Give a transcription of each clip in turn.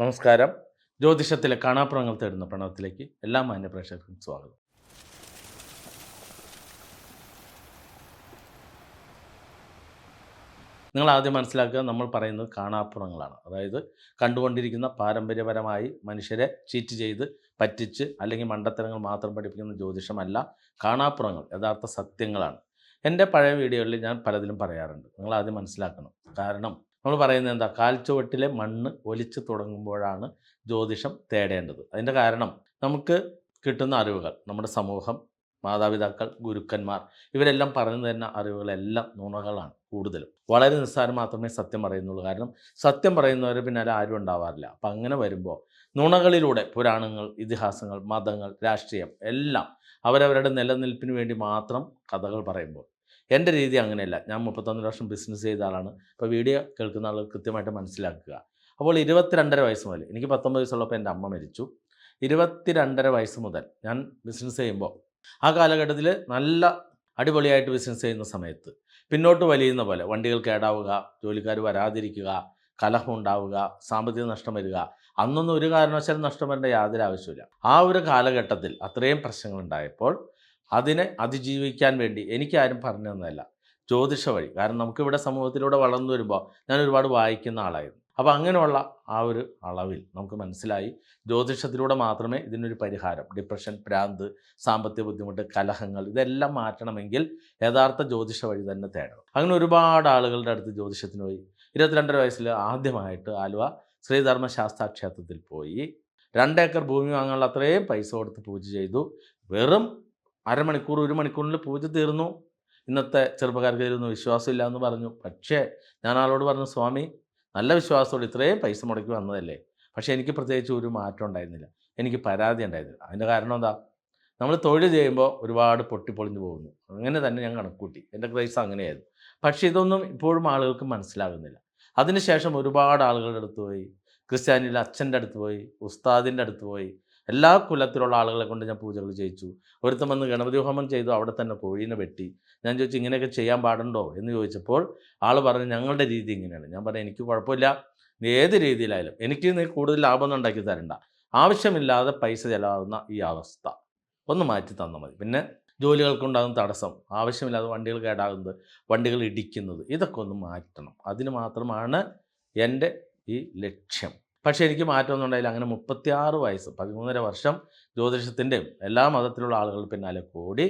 നമസ്കാരം. ജ്യോതിഷത്തിലെ കാണാപ്പുറങ്ങൾ തേടുന്ന പ്രണവത്തിലേക്ക് എല്ലാ മാന്യ പ്രേക്ഷകർക്കും സ്വാഗതം. നിങ്ങൾ ആദ്യം മനസ്സിലാക്കുക നമ്മൾ പറയുന്നത് കാണാപ്പുറങ്ങളാണ് അതായത് കണ്ടുകൊണ്ടിരിക്കുന്ന പാരമ്പര്യപരമായി മനുഷ്യരെ ചീറ്റ് ചെയ്ത് പറ്റിച്ച് അല്ലെങ്കിൽ മണ്ടത്തരങ്ങൾ മാത്രം പഠിപ്പിക്കുന്ന ജ്യോതിഷമല്ല കാണാപ്പുറങ്ങൾ യഥാർത്ഥ സത്യങ്ങളാണ്. എന്റെ പഴയ വീഡിയോകളിൽ ഞാൻ പലതിലും പറയാറുണ്ട്. നിങ്ങൾ ആദ്യം മനസ്സിലാക്കണം. കാരണം നമ്മൾ പറയുന്നത് എന്താ? കാൽച്ചുവട്ടിലെ മണ്ണ് ഒലിച്ച് തുടങ്ങുമ്പോഴാണ് ജ്യോതിഷം തേടേണ്ടത്. അതിന്റെ കാരണം നമുക്ക് കിട്ടുന്ന അറിവുകൾ നമ്മുടെ സമൂഹം മാതാപിതാക്കൾ ഗുരുക്കന്മാർ ഇവരെല്ലാം പറഞ്ഞു തരുന്ന അറിവുകളെല്ലാം നുണകളാണ് കൂടുതലും. വളരെ നിസ്സാരം മാത്രമേ സത്യം പറയുന്നുള്ളൂ. കാരണം സത്യം പറയുന്നവർ പിന്നാലെ ആരും ഉണ്ടാവാറില്ല. അപ്പം അങ്ങനെ വരുമ്പോൾ നുണകളിലൂടെ പുരാണങ്ങൾ ഇതിഹാസങ്ങൾ മതങ്ങൾ രാഷ്ട്രീയം എല്ലാം അവരവരുടെ നിലനിൽപ്പിന് വേണ്ടി മാത്രം കഥകൾ പറയുമ്പോൾ എന്റെ രീതി അങ്ങനെയല്ല. ഞാൻ മുപ്പത്തൊന്ന് വർഷം ബിസിനസ് ചെയ്ത ആളാണ്. ഇപ്പോൾ വീഡിയോ കേൾക്കുന്ന ആൾ കൃത്യമായിട്ട് മനസ്സിലാക്കുക. അപ്പോൾ ഇരുപത്തിരണ്ടര വയസ്സ് മുതൽ എനിക്ക് പത്തൊമ്പത് വയസ്സുള്ളപ്പോൾ എന്റെ അമ്മ മരിച്ചു. ഇരുപത്തിരണ്ടര വയസ്സ് മുതൽ ഞാൻ ബിസിനസ് ചെയ്യുമ്പോൾ ആ കാലഘട്ടത്തിൽ നല്ല അടിപൊളിയായിട്ട് ബിസിനസ് ചെയ്യുന്ന സമയത്ത് പിന്നോട്ട് വലിയുന്ന പോലെ വണ്ടികൾ കേടാവുക ജോലിക്കാർ വരാതിരിക്കുക കലഹം ഉണ്ടാവുക സാമ്പത്തിക നഷ്ടം വരിക അന്നൊന്നും ഒരു കാരണവശാലും നഷ്ടം വരേണ്ട യാതൊരു ആവശ്യമില്ല ആ ഒരു കാലഘട്ടത്തിൽ അത്രയും പ്രശ്നങ്ങൾ ഉണ്ടായപ്പോൾ അതിനെ അതിജീവിക്കാൻ വേണ്ടി എനിക്കാരും പറഞ്ഞു തന്നതല്ല. ജ്യോതിഷ വഴി. കാരണം നമുക്കിവിടെ സമൂഹത്തിലൂടെ വളർന്നു വരുമ്പോൾ ഞാൻ ഒരുപാട് വായിക്കുന്ന ആളായിരുന്നു. അപ്പോൾ അങ്ങനെയുള്ള ആ ഒരു അളവിൽ നമുക്ക് മനസ്സിലായി ജ്യോതിഷത്തിലൂടെ മാത്രമേ ഇതിനൊരു പരിഹാരം. ഡിപ്രഷൻ പ്രാന്ത് സാമ്പത്തിക ബുദ്ധിമുട്ട് കലഹങ്ങൾ ഇതെല്ലാം മാറ്റണമെങ്കിൽ യഥാർത്ഥ ജ്യോതിഷ വഴി തന്നെ തേടണം. അങ്ങനെ ഒരുപാട് ആളുകളുടെ അടുത്ത് ജ്യോതിഷത്തിന് പോയി. ഇരുപത്തിരണ്ടര വയസ്സിൽ ആദ്യമായിട്ട് ആലുവ ശ്രീധർമ്മ ശാസ്താ ക്ഷേത്രത്തിൽ പോയി. രണ്ടേക്കർ ഭൂമി വാങ്ങാനുള്ള അത്രയും പൈസ കൊടുത്ത് പൂജ ചെയ്തു. വെറും അരമണിക്കൂർ ഒരു മണിക്കൂറിൽ പൂജ തീർന്നു. ഇന്നത്തെ ചെറുപ്പക്കാർക്ക് ഇതിലൊന്നും വിശ്വാസമില്ല എന്ന് പറഞ്ഞു. പക്ഷേ ഞാൻ ആളോട് പറഞ്ഞു സ്വാമി നല്ല വിശ്വാസത്തോടെ ഇത്രയും പൈസ മുടക്കി വന്നതല്ലേ? പക്ഷേ എനിക്ക് പ്രത്യേകിച്ച് ഒരു മാറ്റം ഉണ്ടായിരുന്നില്ല. എനിക്ക് പരാതി ഉണ്ടായിരുന്നില്ല അതിന്റെ കാരണം എന്താ? നമ്മൾ തൊഴിൽ ചെയ്യുമ്പോൾ ഒരുപാട് പൊട്ടിപ്പൊളിഞ്ഞു പോകുന്നു. അങ്ങനെ തന്നെ ഞാൻ കണക്കൂട്ടി എന്റെ ക്രൈസ് അങ്ങനെയായിരുന്നു. പക്ഷേ ഇതൊന്നും ഇപ്പോഴും ആളുകൾക്ക് മനസ്സിലാകുന്നില്ല. അതിനുശേഷം ഒരുപാട് ആളുകളുടെ അടുത്ത് പോയി. ക്രിസ്ത്യാനിയിലെ അച്ഛന്റെ അടുത്ത് പോയി. ഉസ്താദിന്റെ അടുത്ത് പോയി. എല്ലാ കുലത്തിലുള്ള ആളുകളെ കൊണ്ട് ഞാൻ പൂജകൾ ചെയ്യിച്ചു. ഒരുത്തം വന്ന് ഗണപതി ഹോമം ചെയ്തു അവിടെ തന്നെ കോഴീനെ വെട്ടി. ഞാൻ ചോദിച്ചു ഇങ്ങനെയൊക്കെ ചെയ്യാൻ പാടുണ്ടോ? എന്ന് ചോദിച്ചപ്പോൾ ആൾ പറഞ്ഞു ഞങ്ങളുടെ രീതി ഇങ്ങനെയാണ്. ഞാൻ പറഞ്ഞു എനിക്ക് കുഴപ്പമില്ല. ഏത് രീതിയിലായാലും എനിക്ക് നീ കൂടുതൽ ലാഭമൊന്നും ഉണ്ടാക്കി തരണ്ട. ആവശ്യമില്ലാതെ പൈസ ചിലവാകുന്ന ഈ അവസ്ഥ. ഒന്ന് മാറ്റി തന്നാൽ മതി. പിന്നെ ജോലികൾക്കുണ്ടാകുന്ന തടസ്സം ആവശ്യമില്ലാതെ വണ്ടികൾ കേടാകുന്നത് വണ്ടികൾ ഇടിക്കുന്നത് ഇതൊക്കെ ഒന്ന് മാറ്റണം. അതിന് മാത്രമാണ് എന്റെ ഈ ലക്ഷ്യം. പക്ഷേ എനിക്ക് മാറ്റമൊന്നും ഉണ്ടായില്ല. അങ്ങനെ മുപ്പത്തിയാറ് വയസ്സ് പതിമൂന്നര വർഷം ജ്യോതിഷത്തിന്റെയും എല്ലാ മതത്തിലുള്ള ആളുകൾ പിന്നാലെ കൂടി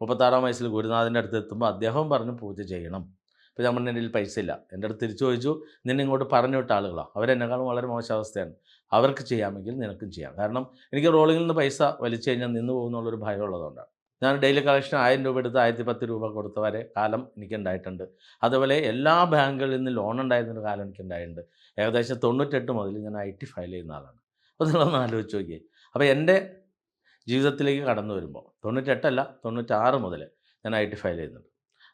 മുപ്പത്താറാം വയസ്സിൽ ഗുരുനാഥന്റെ അടുത്ത് എത്തുമ്പോൾ അദ്ദേഹം പറഞ്ഞു പൂജ ചെയ്യണം. ഇപ്പോൾ ഞാൻ എന്റെ കയ്യിൽ പൈസ ഇല്ല. എന്റെ അടുത്ത് തിരിച്ചു ചോദിച്ചു നിന്നെ ഇങ്ങോട്ട് പറഞ്ഞു വിട്ട ആളുകളാണ് അവരെന്നെക്കാളും വളരെ മോശം അവസ്ഥയാണ്. അവർക്ക് ചെയ്യാമെങ്കിൽ നിനക്കും ചെയ്യാം. കാരണം എനിക്ക് റോളിങ്ങിൽ നിന്ന് പൈസ വലിച്ചു കഴിഞ്ഞാൽ നിന്ന് പോകുന്നുള്ളൊരു ഭയം ഉള്ളതുകൊണ്ടാണ്. ഞാൻ ഡെയിലി കളക്ഷൻ ആയിരം രൂപ എടുത്ത് ആയിരത്തി പത്ത് രൂപ കൊടുത്തവരെ കാലം എനിക്കുണ്ടായിട്ടുണ്ട്. അതുപോലെ എല്ലാ ബാങ്കുകളിൽ നിന്ന് ലോൺ ഉണ്ടായിരുന്നൊരു കാലം എനിക്കുണ്ടായിട്ടുണ്ട്. ഏകദേശം തൊണ്ണൂറ്റെട്ട് മുതൽ ഞാൻ ഐ ടി ഫയൽ ചെയ്യുന്ന ആളാണ്. അപ്പോൾ നിങ്ങളൊന്ന് ആലോചിച്ച് നോക്കിയേ. അപ്പോൾ എന്റെ ജീവിതത്തിലേക്ക് കടന്നു വരുമ്പോൾ തൊണ്ണൂറ്റെട്ടല്ല തൊണ്ണൂറ്റാറ് മുതൽ ഞാൻ ഐ ടി ഫയൽ ചെയ്യുന്നുണ്ട്.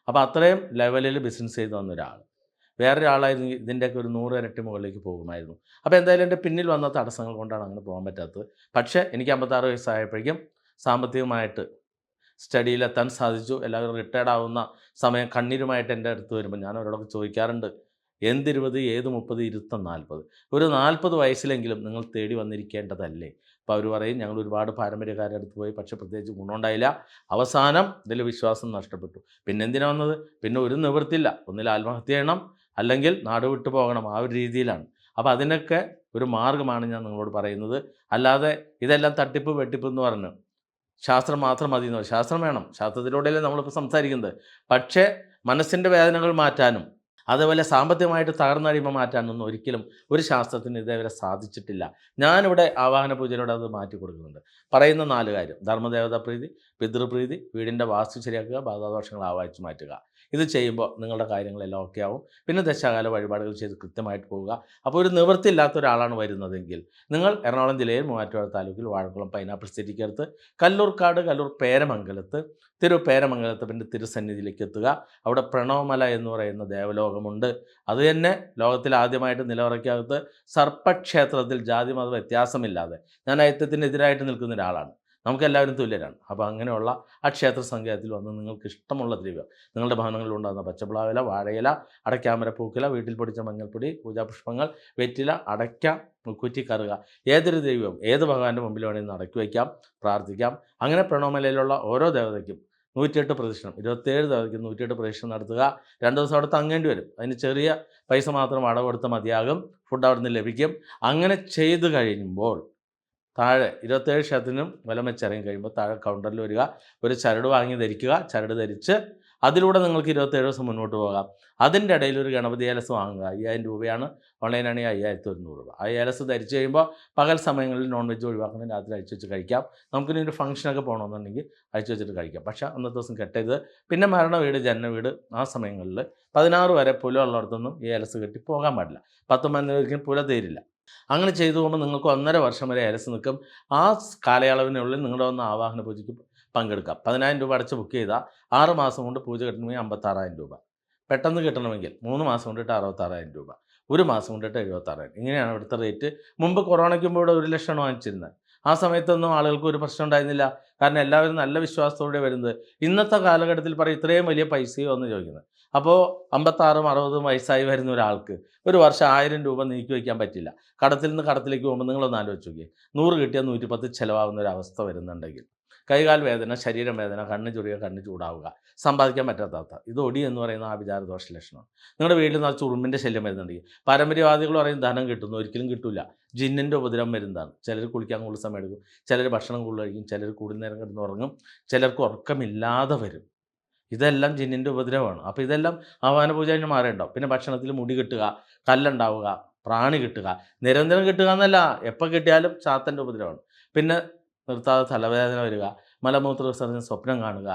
അപ്പോൾ അത്രയും ലെവലിൽ ബിസിനസ് ചെയ്ത് വന്ന ഒരാൾ വേറൊരാളായിരുന്നു ഇതിന്റെയൊക്കെ ഒരു നൂറ് ഇരട്ടി മുകളിലേക്ക് പോകുമായിരുന്നു. അപ്പോൾ എന്തായാലും എന്റെ പിന്നിൽ വന്ന തടസ്സങ്ങൾ കൊണ്ടാണ് അങ്ങനെ പോകാൻ പറ്റാത്തത്. പക്ഷേ എനിക്ക് അമ്പത്താറ് വയസ്സായപ്പോഴേക്കും സാമ്പത്തികമായിട്ട് സ്റ്റഡിയിലെത്താൻ സാധിച്ചു. എല്ലാവരും റിട്ടയർഡ് ആവുന്ന സമയം കണ്ണീരുമായിട്ട് എന്റെ അടുത്ത് വരുമ്പോൾ ഞാൻ അവരോടൊക്കെ ചോദിക്കാറുണ്ട്. എന്തിരുപത് ഏത് മുപ്പത് ഇരുത്തം നാൽപ്പത് ഒരു നാൽപ്പത് വയസ്സിലെങ്കിലും നിങ്ങൾ തേടി വന്നിരിക്കേണ്ടതല്ലേ. അപ്പോൾ അവർ പറയും ഞങ്ങൾ ഒരുപാട് പാരമ്പര്യക്കാരുടെ അടുത്ത് പോയി പക്ഷേ പ്രത്യേകിച്ച് ഗുണമുണ്ടായില്ല. അവസാനം ഇതിൽ വിശ്വാസം നഷ്ടപ്പെട്ടു. പിന്നെ എന്തിനാ വന്നത്? പിന്നെ ഒരു നിവൃത്തിയില്ല. ഒന്നിൽ ആത്മഹത്യ ചെയ്യണം അല്ലെങ്കിൽ നാട് വിട്ടു പോകണം ആ ഒരു രീതിയിലാണ്. അപ്പോൾ അതിനൊക്കെ ഒരു മാർഗമാണ് ഞാൻ നിങ്ങളോട് പറയുന്നത്. അല്ലാതെ ഇതെല്ലാം തട്ടിപ്പ് വെട്ടിപ്പ് എന്ന് പറഞ്ഞു ശാസ്ത്രം മാത്രം മതി എന്ന് ശാസ്ത്രം വേണം. ശാസ്ത്രത്തിലൂടെയല്ലേ നമ്മളിപ്പോൾ സംസാരിക്കുന്നത്. പക്ഷേ മനസ്സിന്റെ വേദനകൾ മാറ്റാനും അതേപോലെ സാമ്പത്തികമായിട്ട് തകർന്നഴിയുമ്പോൾ മാറ്റാനൊന്നും ഒരിക്കലും ഒരു ശാസ്ത്രത്തിന് ഇതേവരെ സാധിച്ചിട്ടില്ല. ഞാനിവിടെ ആവാഹന പൂജയിലൂടെ അത് മാറ്റി കൊടുക്കുന്നുണ്ട്. പറയുന്ന നാല് കാര്യം. ധർമ്മദേവതാ പ്രീതി പിതൃപ്രീതി വീടിന്റെ വാസ്തു ശരിയാക്കുക ബാധാദോഷങ്ങൾ ആവാഹിച്ച് മാറ്റുക. ഇത് ചെയ്യുമ്പോൾ നിങ്ങളുടെ കാര്യങ്ങളെല്ലാം ഓക്കെ ആവും. പിന്നെ ദശാകാല വഴിപാടുകൾ ചെയ്ത് കൃത്യമായിട്ട് പോവുക. അപ്പോൾ ഒരു നിവൃത്തിയില്ലാത്ത ഒരാളാണ് വരുന്നതെങ്കിൽ നിങ്ങൾ എറണാകുളം ജില്ലയിൽ മൂവാറ്റുപുഴ താലൂക്കിൽ വാഴക്കുളം പൈനാപ്പിൾ സിറ്റിക്കടുത്ത് കല്ലൂർക്കാട് കല്ലൂർ പേരമംഗലത്ത് തിരു പേരമംഗലത്ത് പിന്നെ തിരുസന്നിധിയിലേക്ക് എത്തുക. അവിടെ പ്രണവമല എന്ന് പറയുന്ന ദേവലോകമുണ്ട്. അത് തന്നെ ലോകത്തിൽ ആദ്യമായിട്ട് നിലവറയ്ക്കകത്ത് സർപ്പക്ഷേത്രത്തിൽ ജാതി മത വ്യത്യാസമില്ലാതെ. ഞാൻ ഐത്യത്തിനെതിരായിട്ട് നിൽക്കുന്ന ഒരാളാണ്. നമുക്ക് എല്ലാവരും തുല്യരാണ്. അപ്പോൾ അങ്ങനെയുള്ള ആ ക്ഷേത്ര സങ്കേതത്തിൽ വന്ന് നിങ്ങൾക്ക് ഇഷ്ടമുള്ള ദ്രവ്യം നിങ്ങളുടെ ഭവനങ്ങളിൽ ഉണ്ടാകുന്ന പച്ചപ്പിളാവില വാഴയില അടയ്ക്കാമര പൂക്കില വീട്ടിൽ പൊടിച്ച മഞ്ഞൾപ്പൊടി പൂജാപുഷ്പങ്ങൾ വെറ്റില അടയ്ക്ക മുക്കുറ്റി കറുക ഏതൊരു ദൈവവും ഏത് ഭഗവാന്റെ മുമ്പിൽ വേണമെങ്കിൽ അടക്കി വയ്ക്കാം പ്രാർത്ഥിക്കാം. അങ്ങനെ പ്രണോമലയിലുള്ള ഓരോ ദേവതയ്ക്കും നൂറ്റിയെട്ട് പ്രദക്ഷിണം ഇരുപത്തേഴ് ദേവതയ്ക്കും നൂറ്റിയെട്ട് പ്രദക്ഷിണം നടത്തുക. രണ്ട് ദിവസം അവിടെ തങ്ങേണ്ടി വരും. അതിന് ചെറിയ പൈസ മാത്രം അടവ് കൊടുത്ത മതിയാകും ഫുഡ് അവിടെ നിന്ന് ലഭിക്കും. അങ്ങനെ ചെയ്തു കഴിയുമ്പോൾ താഴെ ഇരുപത്തേഴ് ക്ഷേത്രത്തിനും വില വെച്ചിറങ്ങി കഴിയുമ്പോൾ താഴെ കൗണ്ടറിൽ വരിക. ഒരു ചരട് വാങ്ങി ധരിക്കുക. ചരട് ധരിച്ച് അതിലൂടെ നിങ്ങൾക്ക് ഇരുപത്തേഴ് ദിവസം മുന്നോട്ട് പോകാം. അതിന്റെ ഇടയിൽ ഒരു ഗണപതി ഏലസ് വാങ്ങുക. അയ്യായിരം രൂപയാണ്. ഓൺലൈനാണെങ്കിൽ അയ്യായിരത്തി ഒരുന്നൂറ് രൂപ. ആ ഏലസ് ധരിച്ച് കഴിയുമ്പോൾ പകൽ സമയങ്ങളിൽ നോൺ വെജ് ഒഴിവാക്കണം രാത്രി അഴിച്ചു വെച്ച് കഴിക്കാം. നമുക്കിനി ഒരു ഫംഗ്ഷനൊക്കെ പോകണമെന്നുണ്ടെങ്കിൽ അഴിച്ചു വെച്ചിട്ട് കഴിക്കാം. പക്ഷേ അന്നത്തെ ദിവസം കെട്ടരുത്. പിന്നെ മരണ വീട് ജനന വീട് ആ സമയങ്ങളിൽ പതിനാറ് വരെ പുല ഉള്ളിടത്തൊന്നും ഈ ഏലസ് കെട്ടി പോകാൻ പാടില്ല. പത്ത് മണിക്ക് പുല തീരില്ല. അങ്ങനെ ചെയ്തുകൊണ്ട് നിങ്ങൾക്ക് ഒന്നര വർഷം വരെ അരസ് നിൽക്കും. ആ കാലയളവിനുള്ളിൽ നിങ്ങളുടെ ഒന്ന് ആവാഹന പൂജയ്ക്ക് പങ്കെടുക്കാം പതിനായിരം രൂപ അടച്ച് ബുക്ക് ചെയ്താൽ ആറ് മാസം കൊണ്ട് പൂജ കിട്ടണമെങ്കിൽ അമ്പത്താറായിരം രൂപ. പെട്ടെന്ന് കിട്ടണമെങ്കിൽ മൂന്ന് മാസം കൊണ്ടിട്ട് അറുപത്താറായിരം രൂപ. ഒരു മാസം കൊണ്ടിട്ട് എഴുപത്താറായിരം ഇങ്ങനെയാണ് ഇവിടുത്തെ റേറ്റ് മുമ്പ് കൊറോണയ്ക്ക് മുമ്പ് ഇവിടെ ഒരു ലക്ഷമാണ് വാങ്ങിച്ചിരുന്നത്. ആ സമയത്തൊന്നും ആളുകൾക്ക് ഒരു പ്രശ്നം ഉണ്ടായിരുന്നില്ല. കാരണം എല്ലാവരും നല്ല വിശ്വാസത്തോടെ വരുന്നത്. ഇന്നത്തെ കാലഘട്ടത്തിൽ പറയും ഇത്രയും വലിയ പൈസയോ എന്ന് ചോദിക്കുന്നത്. അപ്പോൾ അമ്പത്താറും അറുപതും വയസ്സായി വരുന്ന ഒരാൾക്ക് ഒരു വർഷം ആയിരം രൂപ നീക്കി വയ്ക്കാൻ പറ്റില്ല. കടത്തിൽ നിന്ന് കടത്തിലേക്ക് പോകുമ്പോൾ നിങ്ങളൊന്ന് ആലോചിച്ച് നോക്കി നൂറ് കിട്ടിയാൽ നൂറ്റി പത്ത് ചിലവാകുന്ന ഒരു അവസ്ഥ വരുന്നുണ്ടെങ്കിൽ. കൈകാൽ വേദന ശരീരം വേദന കണ്ണ് ചൊറിയ കണ്ണ് ചൂടാവുക സമ്പാദിക്കാൻ പറ്റാത്ത ഇത് ഒടി എന്ന് പറയുന്ന ആ വിചാരദോഷ ലക്ഷണമാണ്. നിങ്ങളുടെ വീട്ടിൽ നിന്ന് ചുറുമ്പിന്റെ ശല്യം വരുന്നുണ്ടെങ്കിൽ പാരമ്പര്യവാദികൾ പറയും ധനം കിട്ടുന്നു ഒരിക്കലും കിട്ടില്ല ജിന്നിന്റെ ഉപദ്രവം വരുന്നതാണ്. ചിലർ കുളിക്കാൻ കൂടുതൽ സമയം എടുക്കും ചിലർ ഭക്ഷണം കൂടുതൽ കഴിക്കും ചിലർ കൂടുതൽ നേരം കിടന്ന് ഉറങ്ങും ചിലർക്ക് ഉറക്കമില്ലാതെ വരും. ഇതെല്ലാം ജിന്നിന്റെ ഉപദ്രവമാണ്. അപ്പോൾ ഇതെല്ലാം ആവാന പൂജ കഴിഞ്ഞ് മാറേണ്ടാവും. പിന്നെ ഭക്ഷണത്തിൽ മുടി കിട്ടുക കല്ലുണ്ടാവുക പ്രാണി കിട്ടുക നിരന്തരം കിട്ടുക എന്നല്ല എപ്പോൾ കിട്ടിയാലും ചാത്തന്റെ ഉപദ്രവമാണ്. പിന്നെ നിർത്താതെ തലവേദന വരിക മലമൂത്ര വിസർജന സ്വപ്നം കാണുക.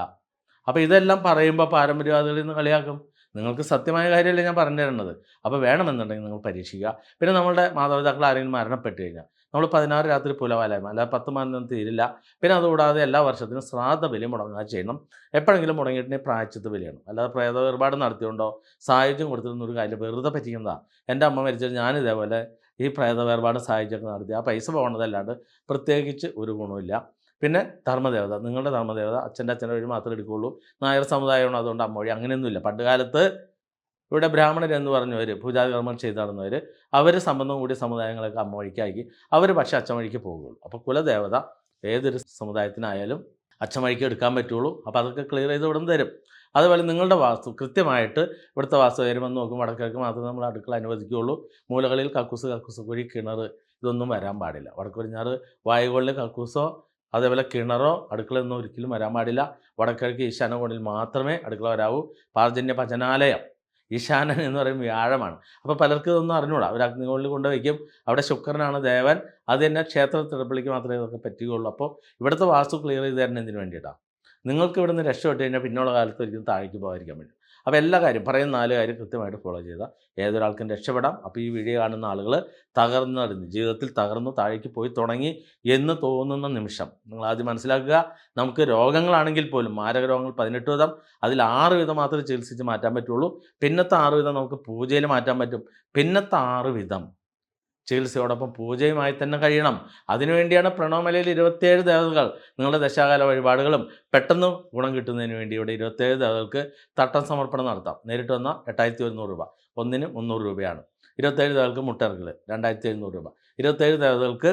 അപ്പോൾ ഇതെല്ലാം പറയുമ്പോൾ പാരമ്പര്യവാദികളിൽ നിന്ന് കളിയാക്കും. നിങ്ങൾക്ക് സത്യമായ കാര്യമല്ലേ ഞാൻ പറഞ്ഞു തരുന്നത് അപ്പോൾ വേണമെന്നുണ്ടെങ്കിൽ നിങ്ങൾ പരീക്ഷിക്കുക. പിന്നെ നമ്മളുടെ മാതാപിതാക്കൾ ആരെങ്കിലും മരണപ്പെട്ട് കഴിഞ്ഞാൽ നമ്മൾ പതിനാറ് രാത്രി പുലവാലായ്മ അല്ലാതെ പത്ത് മാനം തീരില്ല. പിന്നെ അതുകൂടാതെ എല്ലാ വർഷത്തിനും ശ്രാദ്ധ ബലി മുടങ്ങുക ചെയ്യണം. എപ്പോഴെങ്കിലും മുടങ്ങിയിട്ടുണ്ടെങ്കിൽ പ്രായച്ചിത്ത് ബലിയാണ് അല്ലാതെ പ്രേത വേർപാട് നടത്തിയോണ്ടോ സാഹചര്യം കൊടുത്തിരുന്ന ഒരു കാര്യം വെറുതെ പറ്റിക്കുന്നതാണ് എന്റെ അമ്മ മരിച്ചത് ഞാൻ ഇതേപോലെ ഈ പ്രേത വേർപാട് സാഹചര്യമൊക്കെ നടത്തി. ആ പൈസ പോകണതല്ലാണ്ട് പ്രത്യേകിച്ച് ഒരു ഗുണമില്ല പിന്നെ ധർമ്മദേവത. നിങ്ങളുടെ ധർമ്മദേവത അച്ഛന്റെ അച്ഛന്റെ വഴി മാത്രമേ എടുക്കുകയുള്ളൂ. നായർ സമുദായമാണ് അതുകൊണ്ട് അമ്മ വഴി അങ്ങനെയൊന്നുമില്ല. പണ്ട് കാലത്ത് ഇവിടെ ബ്രാഹ്മണർ എന്ന് പറഞ്ഞവർ പൂജാകർമ്മം ചെയ്ത് നടന്നവർ അവർ സംബന്ധം കൂടിയ സമുദായങ്ങളൊക്കെ അമ്മ വഴിക്കാക്കി അവർ പക്ഷേ അച്ഛൻ വഴിക്ക് അപ്പോൾ കുലദേവത ഏതൊരു സമുദായത്തിനായാലും അച്ഛൻ വഴിക്ക് എടുക്കാൻ പറ്റുള്ളൂ. അപ്പോൾ അതൊക്കെ ക്ലിയർ ചെയ്ത് ഇവിടെ തരും. അതുപോലെ നിങ്ങളുടെ വാസ്തു കൃത്യമായിട്ട് ഇവിടുത്തെ വാസ്തു വരുമെന്ന് നോക്കും വടക്കിഴക്ക് മാത്രമേ നമ്മൾ അടുക്കള അനുവദിക്കുകയുള്ളൂ. മൂലകളിൽ കക്കൂസ് കക്കൂസ് കുഴി കിണർ ഇതൊന്നും വരാൻ പാടില്ല. വടക്ക് പടിഞ്ഞാറ് വായുകളിൽ കക്കൂസോ അതേപോലെ കിണറോ അടുക്കളയൊന്നും ഒരിക്കലും വരാൻ പാടില്ല. വടക്കിഴക്ക് ഈശാന കോണിൽ മാത്രമേ അടുക്കള വരാവൂ. പാർജന്യ ഭജനാലയം. ഈശാനൻ എന്ന് പറയും വ്യാഴമാണ്. അപ്പോൾ പലർക്കും ഇതൊന്നും അറിഞ്ഞൂടാ. അവർ അഗ്നികോണിൽ കൊണ്ടുവയ്ക്കും അവിടെ ശുക്രനാണ് ദേവൻ. അത് തന്നെ ക്ഷേത്ര തിടപ്പള്ളിക്ക് മാത്രമേ ഇതൊക്കെ പറ്റുകയുള്ളൂ. അപ്പോൾ ഇവിടുത്തെ വാസ്തു ക്ലിയർ ചെയ്ത് തരണം എന്തിനു വേണ്ടിയിട്ടാണ് നിങ്ങൾക്ക് ഇവിടുന്ന് രക്ഷപ്പെട്ട് കഴിഞ്ഞാൽ പിന്നുള്ള കാലത്ത് ഒരിക്കലും താഴേക്ക് പോകാതിരിക്കാൻ വേണ്ടി അപ്പോൾ എല്ലാ കാര്യം പറയുന്ന നാല് കാര്യം കൃത്യമായിട്ട് ഫോളോ ചെയ്താൽ ഏതൊരാൾക്കും രക്ഷപ്പെടാം. അപ്പോൾ ഈ വീഡിയോ കാണുന്ന ആളുകൾ തകർന്നറിഞ്ഞ് ജീവിതത്തിൽ തകർന്ന് താഴേക്ക് പോയി തുടങ്ങി എന്ന് തോന്നുന്ന നിമിഷം നിങ്ങൾ ആദ്യം മനസ്സിലാക്കുക. നമുക്ക് രോഗങ്ങളാണെങ്കിൽ പോലും മാരക രോഗങ്ങൾ പതിനെട്ട് വിധം അതിൽ ആറ് വിധം മാത്രമേ ചികിത്സിച്ച് മാറ്റാൻ പറ്റുള്ളൂ. പിന്നത്തെ ആറ് വിധം നമുക്ക് പൂജയിൽ മാറ്റാൻ പറ്റും. പിന്നത്തെ ആറ് വിധം ചികിത്സയോടൊപ്പം പൂജയുമായി തന്നെ കഴിയണം. അതിനുവേണ്ടിയാണ് പ്രണവമലയിൽ ഇരുപത്തിയേഴ് ദേവതകൾ. നിങ്ങളുടെ ദശാകാല വഴിപാടുകളും പെട്ടെന്ന് ഗുണം കിട്ടുന്നതിന് വേണ്ടി ഇവിടെ ഇരുപത്തിയേഴ് ദേവതകൾക്ക് തട്ടം സമർപ്പണം നടത്താം. നേരിട്ട് വന്നാൽ എട്ടായിരത്തി ഒരുന്നൂറ് രൂപ. ഒന്നിന് മുന്നൂറ് രൂപയാണ്. ഇരുപത്തേഴ് ദേവതകൾക്ക് മുട്ടറകൾ രണ്ടായിരത്തി എഴുന്നൂറ് രൂപ. ഇരുപത്തേഴ് ദേവതകൾക്ക്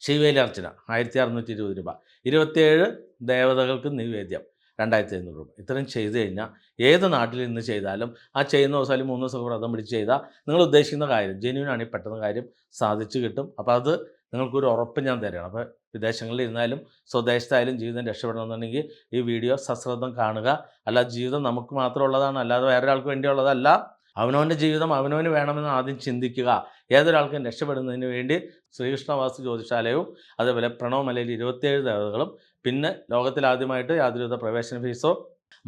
ശിവേലി അർച്ചന ആയിരത്തി അറുന്നൂറ്റി ഇരുപത് രൂപ. ഇരുപത്തിയേഴ് ദേവതകൾക്ക് നിവേദ്യം. രണ്ടായിരത്തി എഴുന്നൂറ് രൂപ. ഇത്രയും ചെയ്തു കഴിഞ്ഞാൽ ഏത് നാട്ടിൽ നിന്ന് ചെയ്താലും ആ ചെയ്യുന്ന ദിവസം മൂന്ന് ദിവസം വ്രതം പിടിച്ച് ചെയ്താൽ നിങ്ങൾ ഉദ്ദേശിക്കുന്ന കാര്യം ജെന്യൂൻ ആണെങ്കിൽ പെട്ടെന്ന് കാര്യം സാധിച്ചു കിട്ടും. അപ്പോൾ അത് നിങ്ങൾക്കൊരു ഉറപ്പ് ഞാൻ തരണം. അപ്പോൾ വിദേശങ്ങളിൽ ഇരുന്നാലും സ്വദേശത്തായാലും ജീവിതം രക്ഷപ്പെടണമെന്നുണ്ടെങ്കിൽ ഈ വീഡിയോ സശ്രദ്ധം കാണുക. അല്ല ജീവിതം നമുക്ക് മാത്രമുള്ളതാണ് അല്ലാതെ വേറെ ആൾക്ക് വേണ്ടിയുള്ളതല്ല. അവനവന്റെ ജീവിതം അവനവന് വേണമെന്ന് ആദ്യം ചിന്തിക്കുക. ഏതൊരാൾക്കും രക്ഷപ്പെടുന്നതിന് വേണ്ടി ശ്രീകൃഷ്ണവാസ് ജ്യോതിഷാലയവും അതേപോലെ പ്രണവമലയിൽ ഇരുപത്തിയേഴ് ദേവതകളും പിന്നെ ലോകത്തിലാദ്യമായിട്ട് യാതൊരുവിധ പ്രവേശന ഫീസോ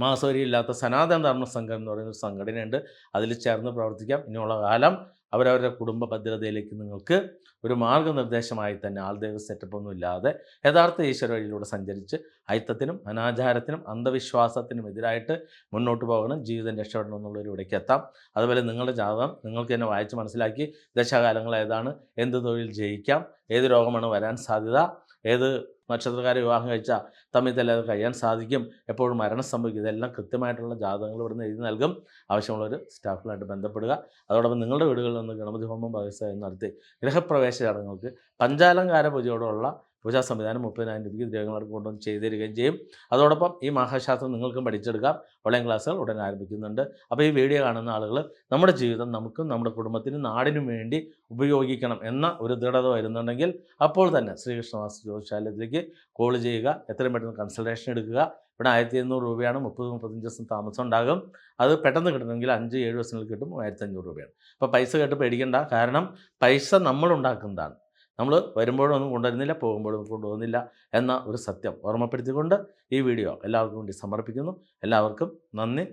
മാസവരി ഇല്ലാത്ത സനാതന ധർമ്മ സംഘം എന്ന് പറയുന്ന ഒരു സംഘടനയുണ്ട്. അതിൽ ചേർന്ന് പ്രവർത്തിക്കാം. ഇനിയുള്ള കാലം അവരവരുടെ കുടുംബ ഭദ്രതയിലേക്ക് നിങ്ങൾക്ക് ഒരു മാർഗനിർദ്ദേശമായി തന്നെ ആൾദൈവ സെറ്റപ്പ് ഒന്നും ഇല്ലാതെ യഥാർത്ഥ ഈശ്വര വഴിയിലൂടെ സഞ്ചരിച്ച് അയിത്തത്തിനും അനാചാരത്തിനും അന്ധവിശ്വാസത്തിനും എതിരായിട്ട് മുന്നോട്ട് പോകണം. ജീവിതം രക്ഷപ്പെടണം എന്നുള്ളൊരു ഇവിടേക്ക് എത്താം. അതുപോലെ നിങ്ങളുടെ ജാതകം നിങ്ങൾക്ക് തന്നെ വായിച്ച് മനസ്സിലാക്കി ദശാകാലങ്ങൾ ഏതാണ് എന്ത് തൊഴിൽ ജയിക്കാം ഏത് രോഗമാണ് വരാൻ സാധ്യത ഏത് നക്ഷത്രക്കാരെ വിവാഹം കഴിച്ചാൽ തമ്മിൽ തന്നെ അത് കഴിയാൻ സാധിക്കും എപ്പോഴും മരണം സംഭവിക്കും. ഇതെല്ലാം കൃത്യമായിട്ടുള്ള ജാതകങ്ങൾ ഇവിടുന്ന് എഴുതി നൽകും. ആവശ്യമുള്ളവർ സ്റ്റാഫുകളായിട്ട് ബന്ധപ്പെടുക. അതോടൊപ്പം നിങ്ങളുടെ വീടുകളിൽ നിന്ന് ഗണപതി ഹോമം വ്യവസായം നടത്തി ഗൃഹപ്രവേശ ചടങ്ങുകൾക്ക് പഞ്ചാലങ്കാര പൂജയോടുള്ള പൂജാ സംവിധാനം മുപ്പതിനായിരം രൂപയ്ക്ക് ദ്രവ്യങ്ങൾക്ക് കൊണ്ടുവന്ന് ചെയ്തു തരികയും ചെയ്യും. അതോടൊപ്പം ഈ മഹാശാസ്ത്രം നിങ്ങൾക്കും പഠിച്ചെടുക്കാം. ഓൺലൈൻ ക്ലാസ്സുകൾ ഉടൻ ആരംഭിക്കുന്നുണ്ട്. അപ്പോൾ ഈ വീഡിയോ കാണുന്ന ആളുകൾ നമ്മുടെ ജീവിതം നമുക്കും നമ്മുടെ കുടുംബത്തിനും നാടിനും വേണ്ടി ഉപയോഗിക്കണം എന്ന ഒരു ദൃഢത വരുന്നുണ്ടെങ്കിൽ അപ്പോൾ തന്നെ ശ്രീകൃഷ്ണവാസ ജ്യോതിശാലയത്തിലേക്ക് കോൾ ചെയ്യുക. എത്രയും പെട്ടെന്ന് കൺസൾട്ടേഷൻ എടുക്കുക. ഇവിടെ ആയിരത്തി എണ്ണൂറ് രൂപയാണ്. മുപ്പത് മുപ്പത്തഞ്ച് ദിവസം താമസം ഉണ്ടാകും. അത് പെട്ടെന്ന് കിട്ടണമെങ്കിൽ അഞ്ച് ഏഴ് ദിവസങ്ങളിൽ കിട്ടും. ആയിരത്തി അഞ്ഞൂറ് രൂപയാണ്. അപ്പോൾ പൈസ കേട്ട് പേടിക്കേണ്ട. കാരണം പൈസ നമ്മൾ ഉണ്ടാക്കുന്നതാണ്. നമ്മൾ വരുമ്പോഴൊന്നും കൊണ്ടുവരുന്നില്ല പോകുമ്പോഴും കൊണ്ടുപോകുന്നില്ല എന്ന ഒരു സത്യം ഓർമ്മപ്പെടുത്തിക്കൊണ്ട് ഈ വീഡിയോ എല്ലാവർക്കും വേണ്ടി സമർപ്പിക്കുന്നു. എല്ലാവർക്കും നന്ദി.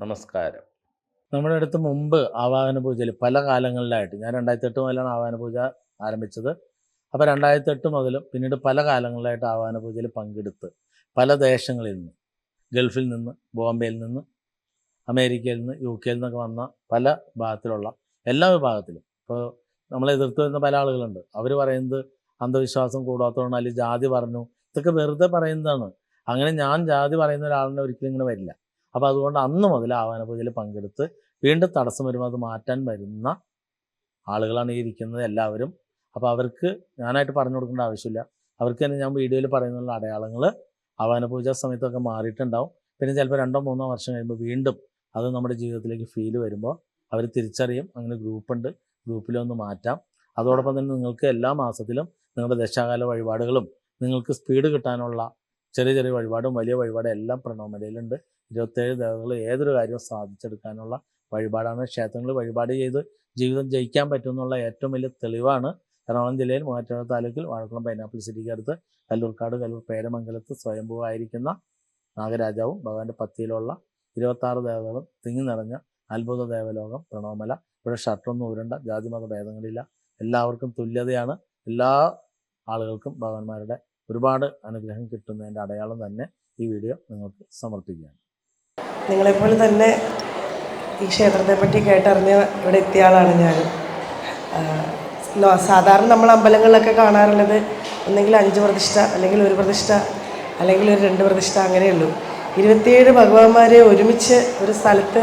നമസ്കാരം. നമ്മുടെ അടുത്ത് മുമ്പ് ആവാഹന പൂജയിൽ പല കാലങ്ങളിലായിട്ട് ഞാൻ രണ്ടായിരത്തി എട്ട് മുതലാണ് ആവാഹന പൂജ ആരംഭിച്ചത്. അപ്പോൾ രണ്ടായിരത്തി എട്ട് മുതലും പിന്നീട് പല കാലങ്ങളിലായിട്ട് ആവാഹന പൂജയിൽ പങ്കെടുത്ത് പല ദേശങ്ങളിൽ നിന്ന് ഗൾഫിൽ നിന്ന് ബോംബെയിൽ നിന്ന് അമേരിക്കയിൽ നിന്ന് യു കെയിൽ നിന്നൊക്കെ വന്ന പല ഭാഗത്തിലുള്ള എല്ലാ വിഭാഗത്തിലും. ഇപ്പോൾ നമ്മളെ എതിർത്ത് വരുന്ന പല ആളുകളുണ്ട്. അവർ പറയുന്നത് അന്ധവിശ്വാസം കൂടാത്തതുകൊണ്ട് അല്ലെങ്കിൽ ജാതി പറഞ്ഞു. ഇതൊക്കെ വെറുതെ പറയുന്നതാണ്. അങ്ങനെ ഞാൻ ജാതി പറയുന്ന ഒരാളിനെ ഒരിക്കലും ഇങ്ങനെ വരില്ല. അപ്പോൾ അതുകൊണ്ട് അന്ന് മുതൽ ആഹ്വാന പൂജയിൽ പങ്കെടുത്ത് വീണ്ടും തടസ്സം വരുമ്പോൾ അത് മാറ്റാൻ വരുന്ന ആളുകളാണ് ഈ ഇരിക്കുന്നത് എല്ലാവരും. അപ്പോൾ അവർക്ക് ഞാനായിട്ട് പറഞ്ഞു കൊടുക്കേണ്ട ആവശ്യമില്ല. അവർക്ക് തന്നെ ഞാൻ വീഡിയോയിൽ പറയുന്നുള്ള അടയാളങ്ങൾ ആഹ്വാന പൂജ സമയത്തൊക്കെ മാറിയിട്ടുണ്ടാവും. പിന്നെ ചിലപ്പോൾ രണ്ടോ മൂന്നോ വർഷം കഴിയുമ്പോൾ വീണ്ടും അത് നമ്മുടെ ജീവിതത്തിലേക്ക് ഫീൽ വരുമ്പോൾ അവർ തിരിച്ചറിയും. അങ്ങനെ ഗ്രൂപ്പുണ്ട് ഗ്രൂപ്പിലൊന്ന് മാറ്റാം. അതോടൊപ്പം തന്നെ നിങ്ങൾക്ക് എല്ലാ മാസത്തിലും നിങ്ങളുടെ ദശാകാല വഴിപാടുകളും നിങ്ങൾക്ക് സ്പീഡ് കിട്ടാനുള്ള ചെറിയ ചെറിയ വഴിപാടും വലിയ വഴിപാടും എല്ലാം പ്രണവമലയിലുണ്ട് ഇരുപത്തേഴ് ദേവതകൾ ഏതൊരു കാര്യവും സാധിച്ചെടുക്കാനുള്ള വഴിപാടാണ്. ക്ഷേത്രങ്ങളിൽ വഴിപാട് ചെയ്ത് ജീവിതം ജയിക്കാൻ പറ്റുമെന്നുള്ള ഏറ്റവും വലിയ തെളിവാണ് എറണാകുളം ജില്ലയിൽ മൂവാറ്റുപുഴ താലൂക്കിൽ വാഴക്കുളം പൈനാപ്പിൾ സിറ്റിക്ക് അടുത്ത് കല്ലൂർക്കാട് കല്ലൂർ പേരമംഗലത്ത് സ്വയംഭൂവായിരിക്കുന്ന നാഗരാജാവും ഭഗവാന്റെ പത്തിയിലുള്ള ഇരുപത്താറ് ദേവതകളും തിങ്ങി നിറഞ്ഞ അത്ഭുത ദേവലോകം പ്രണവമല ഇവിടെ ഷർട്ടൊന്നും ഊരണ്ട ജാതിമത ഭേദങ്ങളില്ല. എല്ലാവർക്കും തുല്യതയാണ്. എല്ലാ ആളുകൾക്കും ഭഗവാന്മാരുടെ ഒരുപാട് അനുഗ്രഹം കിട്ടുന്നതിന്റെ അടയാളം തന്നെ ഈ വീഡിയോ നിങ്ങൾക്ക് സമർപ്പിക്കുകയാണ്. നിങ്ങളെപ്പോലെ തന്നെ ഈ ക്ഷേത്രത്തെ പറ്റി കേട്ടറിഞ്ഞ് ഇവിടെ എത്തിയ ആളാണ് ഞാൻ. സാധാരണ നമ്മൾ അമ്പലങ്ങളിലൊക്കെ കാണാറുള്ളത് ഒന്നെങ്കിൽ അഞ്ച് പ്രതിഷ്ഠ അല്ലെങ്കിൽ ഒരു പ്രതിഷ്ഠ അല്ലെങ്കിൽ ഒരു രണ്ട് പ്രതിഷ്ഠ അങ്ങനെയുള്ളൂ ഇരുപത്തിയേഴ് ഭഗവാന്മാരെ ഒരുമിച്ച് ഒരു സ്ഥലത്ത്